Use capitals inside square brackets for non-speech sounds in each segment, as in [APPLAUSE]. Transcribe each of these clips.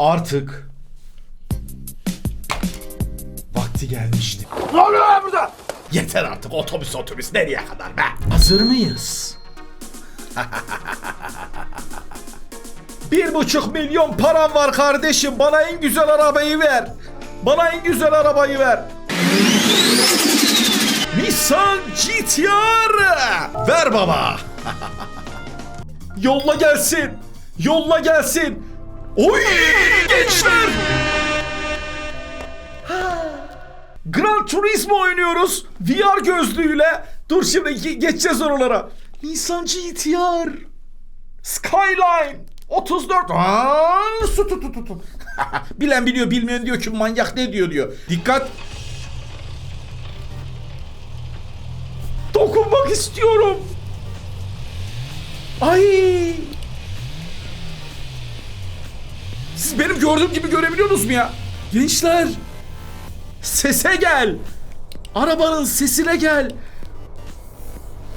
Artık vakti gelmişti. Ne oluyor lan burada? Yeter artık otobüs otobüs nereye kadar be? Hazır mıyız? Bir buçuk milyon param var kardeşim. Bana en güzel arabayı ver. Bana en güzel arabayı ver. Nissan GTR. Ver baba. [LAUGHS] Yolla gelsin. Yolla gelsin. Oy gençler. Gran Turismo oynuyoruz. VR gözlüğüyle. Dur şimdi ge- geçeceğiz oralara. Nissan GTR. Skyline. 34. Aa, su tut tut tut. [LAUGHS] Bilen biliyor bilmeyen diyor ki manyak ne diyor diyor. Dikkat. Dokunmak istiyorum. Ay. Siz benim gördüğüm gibi görebiliyorsunuz mu ya? Gençler. Sese gel. Arabanın sesine gel.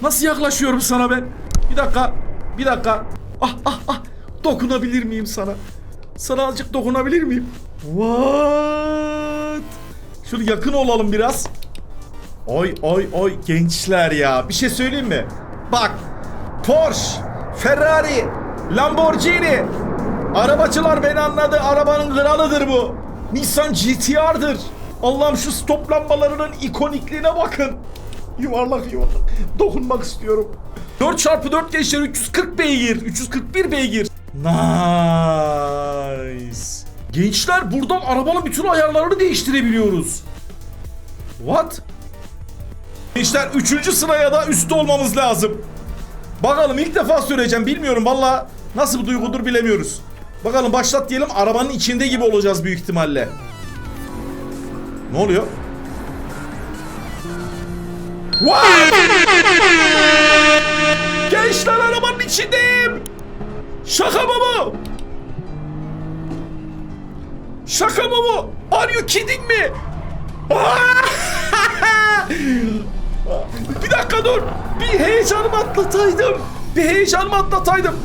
Nasıl yaklaşıyorum sana ben? Bir dakika. Bir dakika. Ah ah ah. Dokunabilir miyim sana? Sana azıcık dokunabilir miyim? What? Şöyle yakın olalım biraz. Oy oy oy gençler ya. Bir şey söyleyeyim mi? Bak. Porsche, Ferrari, Lamborghini. Arabacılar beni anladı. Arabanın kralıdır bu. Nissan GTR'dır. Allah'ım şu stop lambalarının ikonikliğine bakın. Yuvarlak yuvarlak. Dokunmak istiyorum. 4x4 gençler 340 beygir. 341 beygir. Nice. Gençler buradan arabanın bütün ayarlarını değiştirebiliyoruz. What? Gençler 3. sıraya da üstte olmamız lazım. Bakalım ilk defa söyleyeceğim bilmiyorum valla nasıl bir duygudur bilemiyoruz. Bakalım başlat diyelim arabanın içinde gibi olacağız büyük ihtimalle. Ne oluyor? What? Gençler arabanın içindeyim. Şaka mı bu? Şaka mı bu? Are you kidding me? [LAUGHS] Bir dakika dur. Bir heyecanımı atlataydım. Bir heyecanımı atlataydım.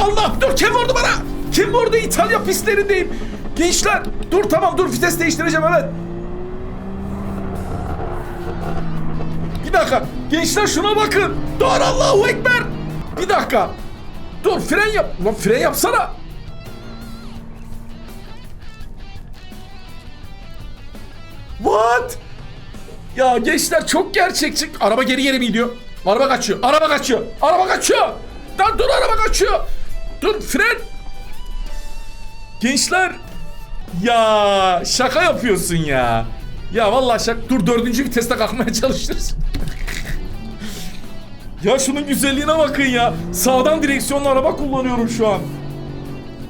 Allah dur kim vurdu bana? Kim vurdu İtalya pistlerindeyim. Gençler dur tamam dur vites değiştireceğim evet. Bir dakika. Gençler şuna bakın. Dur Allahu Ekber. Bir dakika. Dur fren yap. Lan fren yapsana. What? Ya gençler çok gerçekçi. Araba geri geri mi gidiyor? Araba kaçıyor. Araba kaçıyor. Araba kaçıyor. Lan dur araba kaçıyor. Dur fren. Gençler. Ya şaka yapıyorsun ya. Ya vallahi şaka. Dur dördüncü viteste kalkmaya [LAUGHS] çalışırız. ya şunun güzelliğine bakın ya. Sağdan direksiyonlu araba kullanıyorum şu an.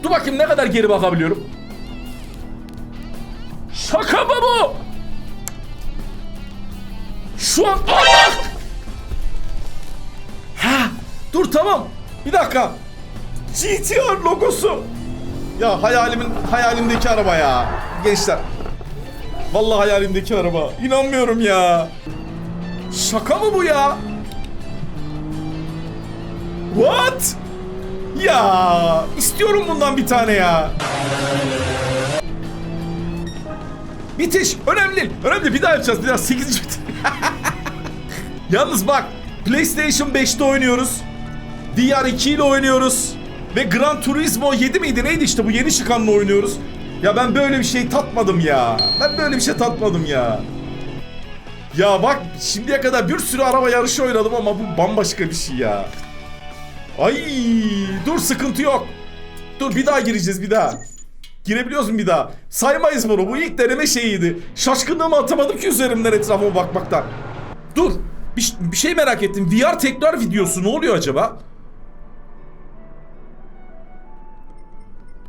Dur bakayım ne kadar geri bakabiliyorum. Şaka mı bu? Şu an Allah! Ha, dur tamam. Bir dakika. GTR logosu. Ya hayalimin hayalimdeki araba ya. Gençler. Vallahi hayalimdeki araba. İnanmıyorum ya. Şaka mı bu ya? What? Ya istiyorum bundan bir tane ya. Bitiş önemli değil. Önemli bir daha yapacağız. Bir daha 8. [LAUGHS] bitiş. Yalnız bak PlayStation 5'te oynuyoruz. VR 2 ile oynuyoruz. Ve Gran Turismo 7 miydi neydi işte bu yeni çıkanla oynuyoruz. Ya ben böyle bir şey tatmadım ya. Ben böyle bir şey tatmadım ya. Ya bak şimdiye kadar bir sürü araba yarışı oynadım ama bu bambaşka bir şey ya. Ay dur sıkıntı yok. Dur bir daha gireceğiz bir daha. Girebiliyoruz mu bir daha? Saymayız bunu. Bu ilk deneme şeyiydi. Şaşkınlığımı atamadım ki üzerimden etrafıma bakmaktan. Dur. Bir, bir şey merak ettim. VR tekrar videosu ne oluyor acaba?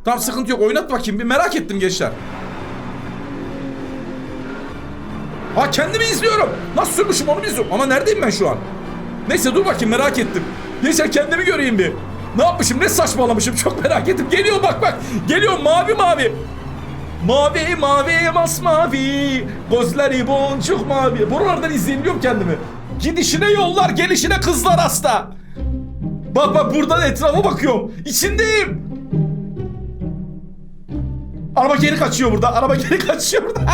Tamam sıkıntı yok. Oynat bakayım. Bir merak ettim gençler. Ha kendimi izliyorum. Nasıl sürmüşüm onu izliyorum. Ama neredeyim ben şu an? Neyse dur bakayım merak ettim. Gençler kendimi göreyim bir. Ne yapmışım ne saçmalamışım [LAUGHS] çok merak ettim. Geliyor bak bak. Geliyor mavi mavi. Mavi mavi masmavi Gözleri boncuk mavi Buralardan izleyebiliyorum kendimi Gidişine yollar gelişine kızlar hasta Bak bak buradan etrafa bakıyorum İçindeyim Araba geri kaçıyor burada. Araba geri kaçıyor burada. [LAUGHS]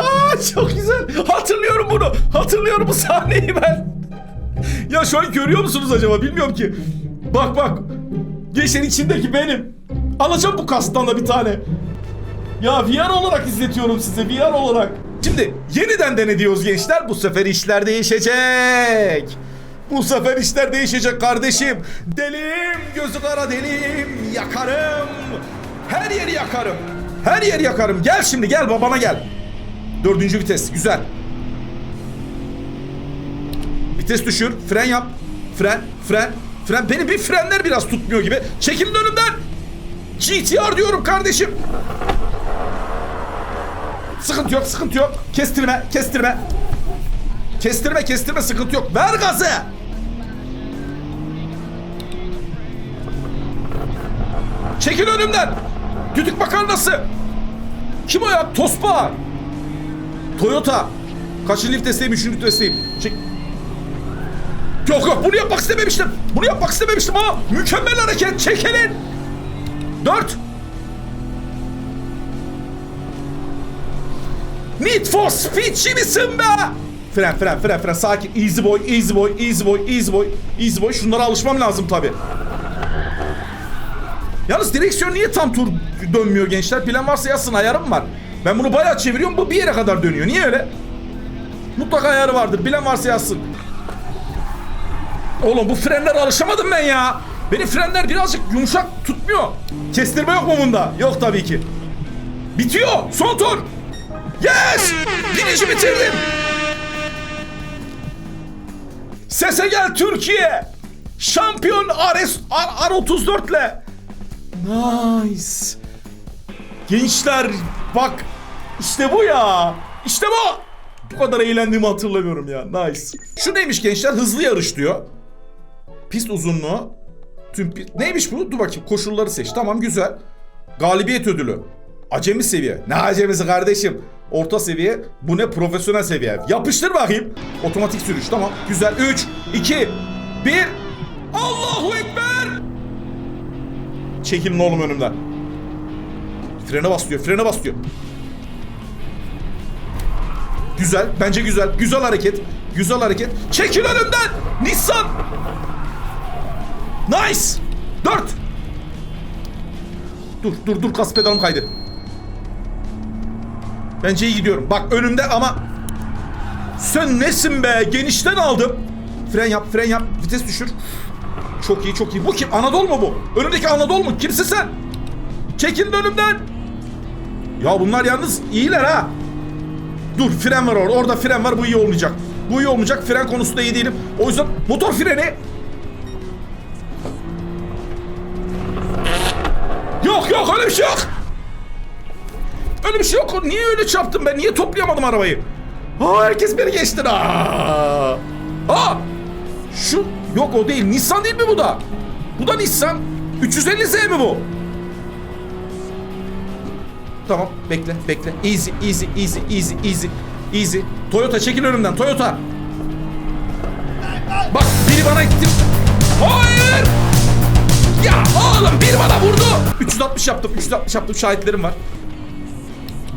Aa, çok güzel. Hatırlıyorum bunu. Hatırlıyorum bu sahneyi ben. Ya şu an görüyor musunuz acaba bilmiyorum ki. Bak bak. Gençler içindeki benim. Alacağım bu kastan da bir tane. Ya VR olarak izletiyorum size VR olarak. Şimdi yeniden dene diyoruz gençler. Bu sefer işler değişecek. Bu sefer işler değişecek kardeşim. Delim gözü kara delim yakarım. Her yeri yakarım. Her yeri yakarım. Gel şimdi gel babana gel. Dördüncü vites güzel. Vites düşür. Fren yap. Fren, fren, fren. Benim bir frenler biraz tutmuyor gibi. Çekilin önümden. GTR diyorum kardeşim. Sıkıntı yok, sıkıntı yok. Kestirme, kestirme. Kestirme, kestirme, sıkıntı yok. Ver gazı. Çekil önümden. Düdük makarnası. Kim o ya? Tospa. Toyota. Kaçıncı liftesteyim? Üçüncü liftesteyim. Çek. Yok yok bunu yapmak istememiştim. Bunu yapmak istememiştim ama mükemmel hareket. Çekilin. Dört. Need for Speed'ci misin be? Fren fren fren fren sakin easy boy easy boy easy boy easy boy easy boy şunlara alışmam lazım tabi. Yalnız direksiyon niye tam tur dönmüyor gençler? Plan varsa yazsın ayarım var. Ben bunu bayağı çeviriyorum bu bir yere kadar dönüyor. Niye öyle? Mutlaka ayarı vardır. Bilen varsa yazsın. Oğlum bu frenlere alışamadım ben ya. Benim frenler birazcık yumuşak tutmuyor. Kestirme yok mu bunda? Yok tabii ki. Bitiyor. Son tur. Yes! Birinci bitirdim. Sese gel Türkiye. Şampiyon RS R, R34 ile. Nice. Gençler bak işte bu ya. İşte bu. Bu kadar eğlendiğimi hatırlamıyorum ya. Nice. Şu neymiş gençler? Hızlı yarış diyor. Pist uzunluğu. Tüm pi- Neymiş bu? Dur bakayım. Koşulları seç. Tamam güzel. Galibiyet ödülü. Acemi seviye. Ne acemisi kardeşim? Orta seviye. Bu ne? Profesyonel seviye. Yapıştır bakayım. Otomatik sürüş. Tamam. Güzel. 3, 2, 1. Allahu Ekber. Çekilin oğlum önümden. Frene bas diyor. Frene bas diyor. Güzel. Bence güzel. Güzel hareket. Güzel hareket. Çekil önümden. Nissan. Nice. 4. Dur dur dur kas pedalım kaydı. Bence iyi gidiyorum. Bak önümde ama sen nesin be? Genişten aldım. Fren yap, fren yap. Vites düşür. Çok iyi, çok iyi. Bu kim? Anadolu mu bu? Önümdeki Anadolu mu? Kimsin sen? Çekilin önümden. Ya bunlar yalnız iyiler ha. Dur fren var orada. Orada fren var. Bu iyi olmayacak. Bu iyi olmayacak. Fren konusunda iyi değilim. O yüzden motor freni. Yok yok öyle bir şey yok. Öyle bir şey yok. Niye öyle çarptım ben? Niye toplayamadım arabayı? Aa herkes beni geçti. Aa. Aa! Şu yok o değil. Nissan değil mi bu da? Bu da Nissan. 350Z mi bu? Tamam bekle bekle. Easy easy easy easy easy easy. Toyota çekil önümden Toyota. Bak biri bana gitti. Hayır! Ya oğlum biri bana vurdu. 360 yaptım 360 yaptım şahitlerim var.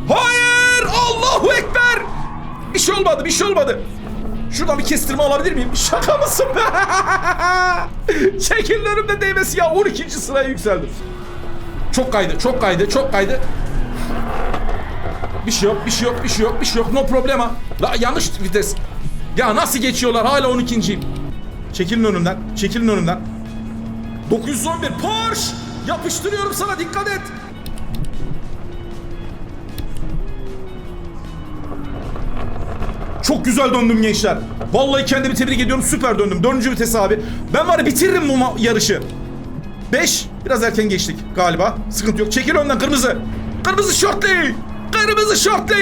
Hayır! Allahu Ekber! Bir şey olmadı bir şey olmadı. Şuradan bir kestirme alabilir miyim? Şaka mısın be? [LAUGHS] Çekilin önümde değmesi ya 12. sıraya yükseldim. Çok kaydı, çok kaydı, çok kaydı. Bir şey yok, bir şey yok, bir şey yok, bir şey yok. No problema. La yanlış vites. Ya nasıl geçiyorlar? Hala 12.yim. Çekilin önümden, çekilin önümden. 911 Porsche! Yapıştırıyorum sana dikkat et. Güzel döndüm gençler. Vallahi kendimi tebrik ediyorum. Süper döndüm. Dördüncü vites abi. Ben var ya bitiririm bu yarışı. 5. Biraz erken geçtik galiba. Sıkıntı yok. Çekil önden kırmızı. Kırmızı şortlu. Kırmızı şortlu.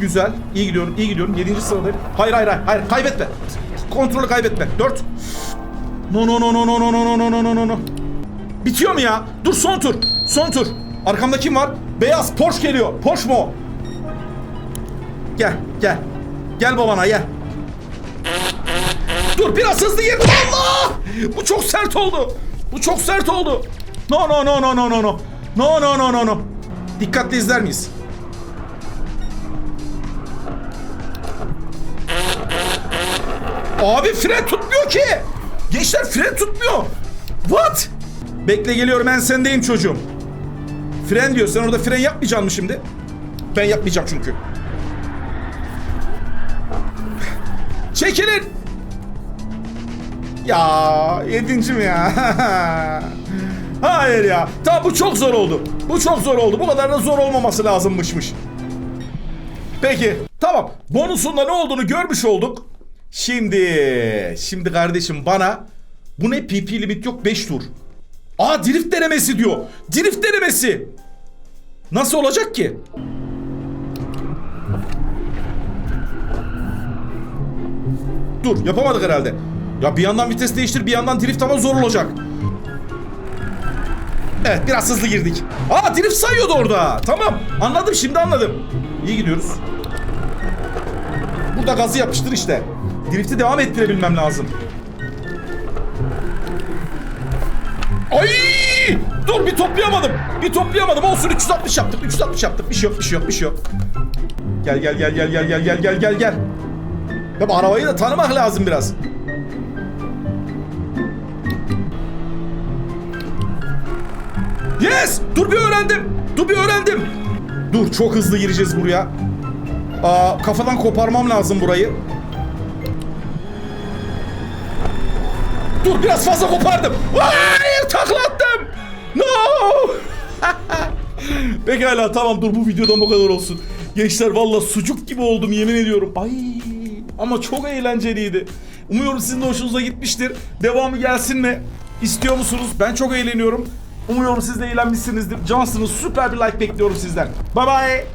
Güzel. İyi gidiyorum. iyi gidiyorum. Yedinci sıradayım. Hayır hayır hayır. Kaybetme. Kontrolü kaybetme. 4. No no no no no no no no no no no no. Bitiyor mu ya? Dur son tur. Son tur. Arkamda kim var? Beyaz Porsche geliyor. Porsche mu? Gel gel. Gel babana gel. Dur biraz hızlı girdim. Allah! Bu çok sert oldu. Bu çok sert oldu. No no no no no no no. No no no no no. Dikkatli izler miyiz? Abi fren tutmuyor ki. Gençler fren tutmuyor. What? Bekle geliyorum ben sendeyim çocuğum. Fren diyor. Sen orada fren yapmayacaksın mı şimdi? Ben yapmayacağım çünkü. Çekilin. Ya yedinci mi ya? [LAUGHS] Hayır ya. Tamam bu çok zor oldu. Bu çok zor oldu. Bu kadar da zor olmaması lazımmışmış. Peki. Tamam. Bonusunda ne olduğunu görmüş olduk. Şimdi. Şimdi kardeşim bana bu ne PP limit yok 5 tur. Aa drift denemesi diyor. Drift denemesi. Nasıl olacak ki? Dur yapamadık herhalde. Ya bir yandan vites değiştir bir yandan drift ama zor olacak. Evet biraz hızlı girdik. Aa drift sayıyordu orada. Tamam anladım şimdi anladım. İyi gidiyoruz. Burada gazı yapıştır işte. Drift'i devam ettirebilmem lazım. Ay! Dur bir toplayamadım. Bir toplayamadım. Olsun 360 yaptık. 360 yaptık. Bir şey yok, bir şey yok, bir şey yok. Gel gel gel gel gel gel gel gel gel gel. Ya bu arabayı da tanımak lazım biraz. Yes! Dur bir öğrendim. Dur bir öğrendim. Dur çok hızlı gireceğiz buraya. Aa, kafadan koparmam lazım burayı. Dur biraz fazla kopardım. Hayır taklattım. No. [LAUGHS] Pekala tamam dur bu videodan bu kadar olsun. Gençler valla sucuk gibi oldum yemin ediyorum. Ay ama çok eğlenceliydi. Umuyorum sizin de hoşunuza gitmiştir. Devamı gelsin mi? İstiyor musunuz? Ben çok eğleniyorum. Umuyorum siz de eğlenmişsinizdir. Cansınız. Süper bir like bekliyorum sizden. Bye bye.